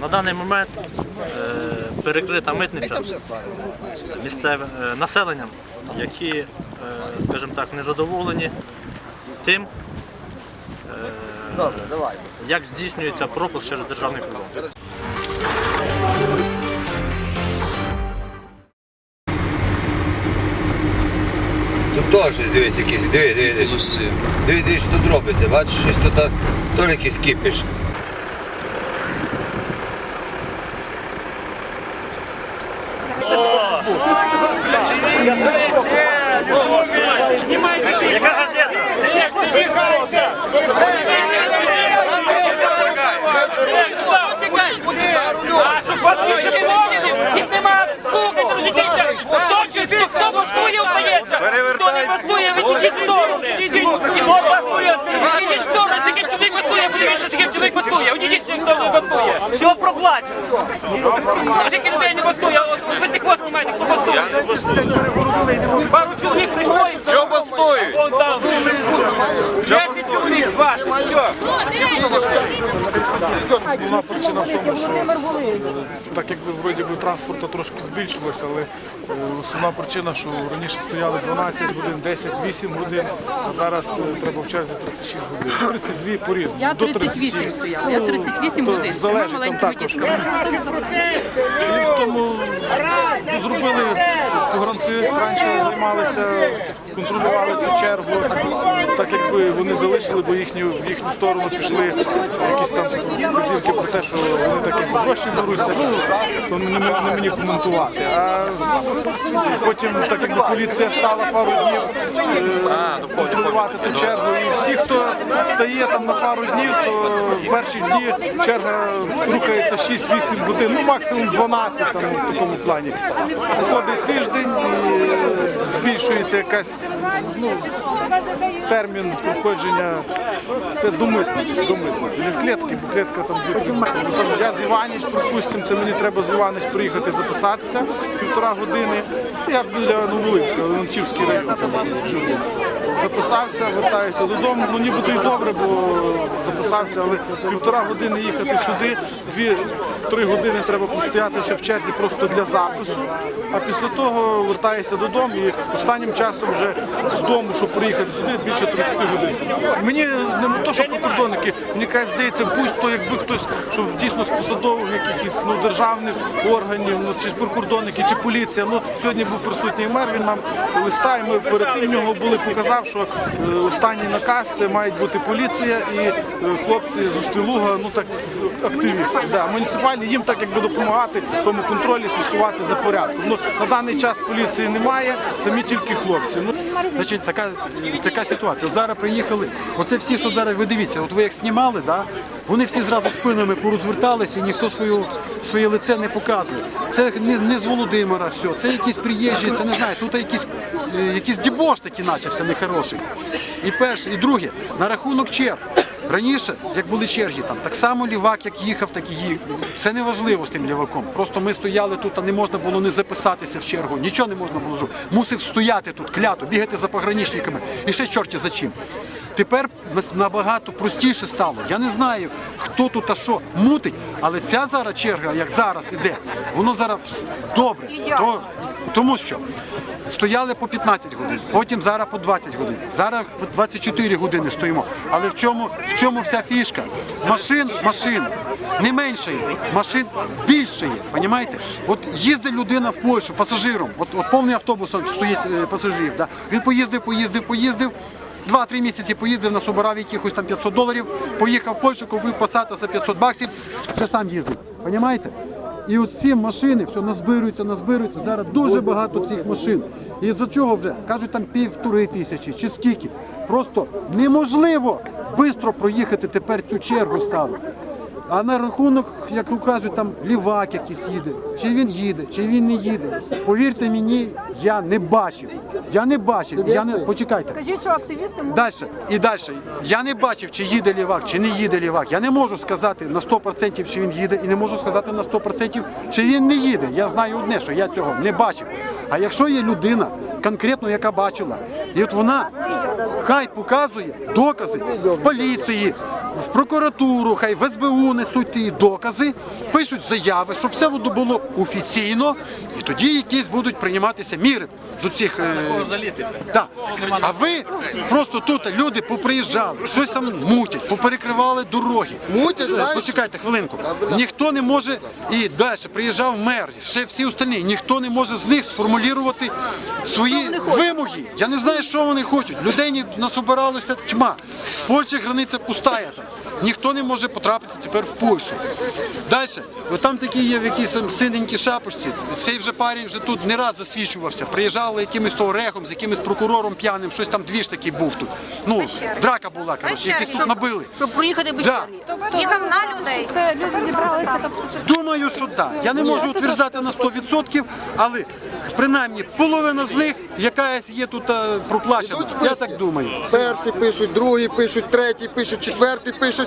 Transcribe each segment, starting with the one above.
На даний момент е, перекрита митниця місцевим е, населенням, які, е, скажімо так, незадоволені тим, як здійснюється пропуск через державний кордон. Тут теж щось дивись якісь, диви, диви, диви. Диви, що тут робиться, бачиш, щось тут теж якийсь кипіш. Їх нема, слухайте, розійдіться. Хто чи хто бастує, остається. Хто не відійдіть в сторони. Хто бастує, Ідіть в сторони. яким чоловік бастує, подивіться, скільки чоловік бастує. Відійдіть, хто чоловік бастує. Все проплачено. Скільки людей не бастує, от от ви тих знімаєте, хто бастує. Я не бастую. Пару чоловік прийшло і Чого бастують? Вон там. Десять чоловік, ваш, все. Основна причина в тому, що так якби вроді би транспорту трошки збільшилося, але е, основна причина, що раніше стояли 12 годин, 10, 8 годин, а зараз е, треба в черзі 36 годин. 32 по-різному. Я 38 30. стояла, я 38 То годин. залежить там маленька також. І в тому ну, зробили погранці раніше займалися, контролювали цю чергу, так якби вони залишили, бо їхні, в їхню сторону пішли якісь там вказівки про те, що вони так якби гроші беруться, ну, то не, не- не мені коментувати. А потім, так якби поліція стала пару днів е, контролювати ту чергу, і всі, хто стає там на пару днів, то в перші дні черга рухається 6-8 годин, ну максимум 12 там в такому плані. Проходить тиждень і збільшується якась ну, термін проходження. Це до митниці. Не в клітки, бо клітка там дві три. Я з Іваніч, припустимо, це мені треба з Іваніч приїхати записатися півтора години. Я біля Новолинська, Ланчівський район живу. Записався, вертаюся додому. Ну нібито і добре, бо записався, але півтора години їхати сюди, дві-три години треба постояти ще в черзі просто для запису. А після того вертаюся додому і останнім часом вже з дому, щоб приїхати сюди, більше 30 годин. Мені не то, що прикордонники, мені каже, здається, будь то якби хтось, щоб дійсно з посадових якихось ну, державних органів, ну чи прикордонники, чи поліція. Ну сьогодні був присутній мер. Він нам листа, і ми перед тим нього були показав, що е, останній наказ це мають бути поліція і е, хлопці з Устилуга, ну так активісти. Да, муніципальні їм так якби допомагати в тому контролі, слідкувати за порядком. Ну на даний час поліції немає, самі тільки хлопці. Ну Значить, така, така ситуація. От зараз приїхали, оце всі, що зараз ви дивіться, от ви як знімали, да? вони всі зразу спинами порозверталися і ніхто свою, своє лице не показує. Це не, не з Володимира все, це якісь приїжджі, це не знаю, тут якийсь, е, якийсь дібош такий начався нехороший. І перше, і друге, на рахунок черг. Раніше, як були черги, там так само лівак, як їхав, так і їхав. Це не важливо з тим ліваком. Просто ми стояли тут, а не можна було не записатися в чергу. Нічого не можна було зробити. Мусив стояти тут, клято, бігати за пограничниками. І ще чорті за чим. Тепер набагато простіше стало. Я не знаю, хто тут а що мутить, але ця зараз черга, як зараз іде, воно зараз добре. То, тому що стояли по 15 годин, потім зараз по 20 годин. Зараз по 24 години стоїмо. Але в чому, в чому вся фішка? Машин, машин не менше є, машин більше є. Понімаєте? От їздить людина в Польщу пасажиром, от, от повний автобус стоїть е, пасажирів. Да? Він поїздив, поїздив, поїздив. Два-три місяці поїздив, насобирав якихось там 500 доларів, поїхав в Польщу, купив пасата за 500 баксів, ще сам їздив. Понімаєте? І от ці машини все назбируються, назбируються. Зараз дуже багато цих машин. І за чого вже? Кажуть, там півтори тисячі чи скільки. Просто неможливо швидко проїхати тепер цю чергу стало. А на рахунок, як кажуть, там лівак якийсь їде, чи він їде, чи він не їде. Повірте мені, я не бачив. Я не бачив. Я не почекайте. Скажіть, що активісти можуть Далі і далі. Я не бачив, чи їде лівак, чи не їде лівак. Я не можу сказати на 100% чи він їде, і не можу сказати на 100% чи він не їде. Я знаю одне, що я цього не бачив. А якщо є людина, конкретно яка бачила, і от вона хай показує докази в поліції, в прокуратуру, хай в СБУ несуть ті докази, пишуть заяви, щоб все було офіційно, і тоді якісь будуть прийматися міри до цих. е, так. А ви просто тут люди поприїжджали, щось там мутять, поперекривали дороги. Мутять. Почекайте хвилинку. Ніхто не може і далі приїжджав мер, ще всі остальні. Ніхто не може з них сформулювати свої вимоги. Я не знаю, що вони хочуть. Людей ні- насобиралося тьма. В Польщі границя пустая там. Ніхто не може потрапити тепер в Польщу. Далі, там такі є в якійсь синенькій шапочці. Цей вже парень вже тут не раз засвідчувався. Приїжджали якимось то орехом, з якимось прокурором п'яним, щось там двіж такий був тут. Ну, драка була, коротше, якісь тут набили. Щоб проїхати без Да. черги. Їхав на людей. Це люди зібралися, тобто Думаю, що так. Я не можу утверджати на 100%, але принаймні половина з них якась є тут е, проплачена. Я так думаю. Перші пишуть, другі пишуть, треті пишуть, четвертий пишуть.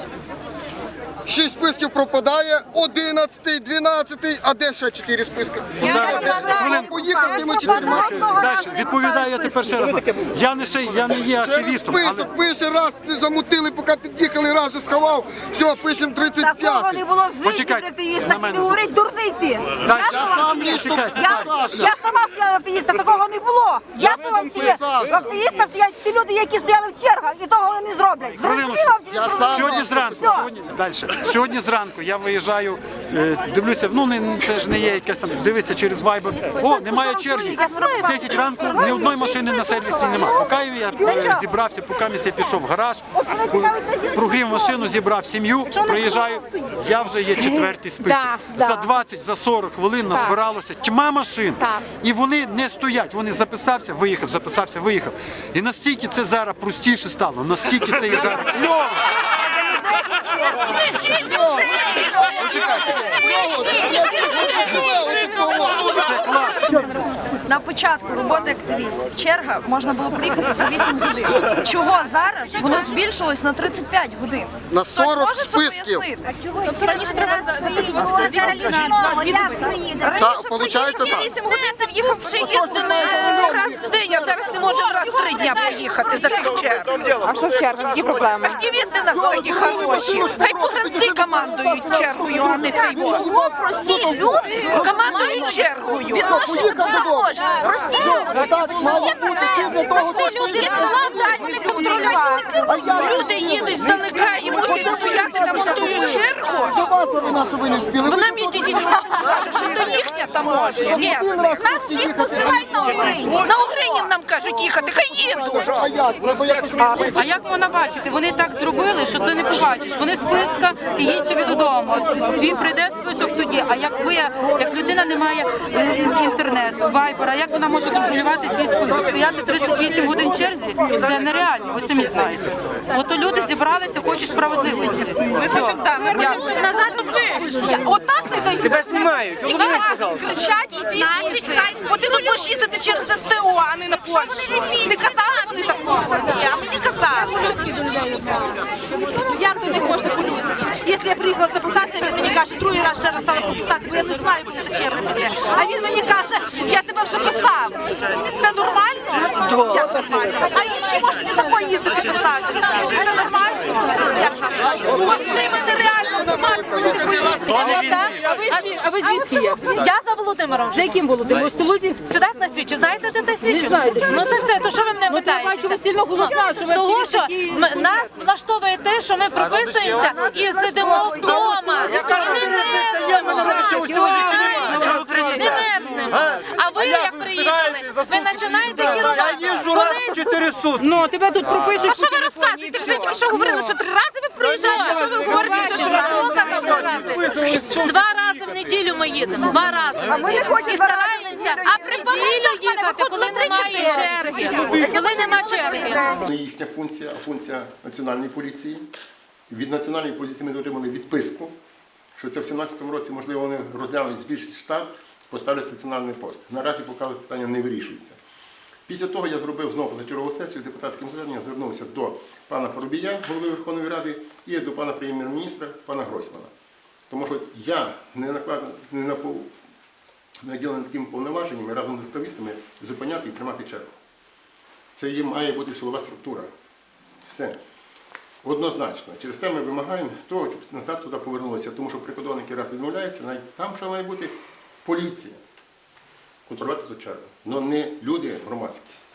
Шість списків пропадає, одинадцятий, дванадцятий, а де ще чотири списки? Хвилинку. Поїхав тими чотирма. Далі відповідаю я тепер ще раз. Я не ще я не є Через активістом, але список пише, раз не замутили, поки під'їхали, раз же сховав. Все, пишемо Такого 35. не було в житті, Почекайте, як ти на мене не говорить дурниці. Я сам лічно Чекайте. Я, я сама стояла активіста, такого не було. Я стояла писався. в активістах стоять ті люди, які стояли в чергах, і того вони не зроблять. Зрозуміло, Я сам Сьогодні зранку, Все. сьогодні далі. Сьогодні зранку я виїжджаю, е, дивлюся, ну не це ж не є якесь там, дивися через вайбер. О, немає черги. 10 ранку ні одної машини на сервісі немає. Поки я е, зібрався, поки я пішов в гараж, прогрів машину, зібрав сім'ю, приїжджаю. Я вже є четвертий список. Да, да. За 20, за 40 хвилин назбиралося тьма машин. Так. І вони не стоять. Вони записався, виїхав, записався, виїхав. І настільки це зараз простіше стало, настільки це і зараз кльово. Клас. На початку роботи активістів черга можна було приїхати за 8 годин. Чого зараз воно збільшилось на 35 годин? На Хтось 40 може це списків. пояснити? тобто раніше треба записувати Так, Раніше так. 8 годин ти вже їздили раз в день, а зараз не можемо раз в три дня приїхати за тих черг. А що в черзі? Які проблеми? Активісти в нас хороші. Хай погранці командують чергою, а не цей во. прості люди. Командують чергою. Відношення до може. Прості Прості. Люди їдуть здалека і мусять стояти та монтують чергу. До ваша вина, що ви не встигли. Вона мені тільки каже, що то їхня таможня. місна. Нас всіх посилають на Угрині. На Угринів нам кажуть їхати, хай їдуть. А як? Треба якось А як можна бачити? Вони так зробили, що ти не побачиш. Вони списка і їдь собі додому. Твій прийде список тоді. А як ви, як людина не має е, інтернету, вайбера, як вона може контролювати свій список? Стояти 38 годин в черзі це нереально. Ви самі знаєте. Ото люди зібралися, хочуть справедливості. Все. Дякую. Отак не дають. Тебе знімають. І кричать і звідси. Бо ти тут будеш їздити через СТО, а не на Польщу. Не казали вони такого? Ні, а мені казали. Як до них можна по-людськи? Якщо я приїхала записатися, він мені каже, другий раз ще раз стала прописатися, бо я не знаю, коли та черга піде. А він мені каже, я тебе вже писав. Це нормально? Як нормально? А інші можуть і такої їздити писатися. Це нормально? Як нормально? Ось з ними А ви, звідки є? Я за Володимиром. За яким Володимир? У Столузі? Сюди на свічу. Знаєте, де той свічу? Ну то все, то що ви мене Ну, я ви сильно голосна, що ви Того, що нас влаштовує те, що ми прописуємося і сидимо вдома. І не мерзнемо. Не мерзнемо. А ви, як приїхали, ви починаєте керувати. Коли 4 сутки. Ну, тебе тут пропишуть. а що ви розказуєте? Вже тільки що говорили, що три рази ви приїжджаєте, а то ви говорите, раз. Два рази. Два рази в неділю ми їдемо. Два рази в неділю. І стараємося, а при неділю їхати, коли немає черги. Коли нема черги. Не їхня функція, а функція національної поліції. Від національної поліції ми отримали відписку, що це в 2017 році, можливо, вони розглянуть збільшити штат, поставлять стаціонарний пост. Наразі поки питання не вирішується. Після того я зробив знову позачергову сесію депутатським зверненням, звернувся до пана Поробія, голови Верховної Ради, і до пана прем'єр-міністра, пана Гройсмана. Тому що я не накладений, не напов... наділений такими повноваженнями разом з активістами зупиняти і тримати чергу. Це є, має бути силова структура. Все. Однозначно. Через те ми вимагаємо того, щоб назад туди повернулися, тому що прикордонники раз відмовляються, навіть там ще має бути поліція контролювати ту чергу. але не люди, громадськість.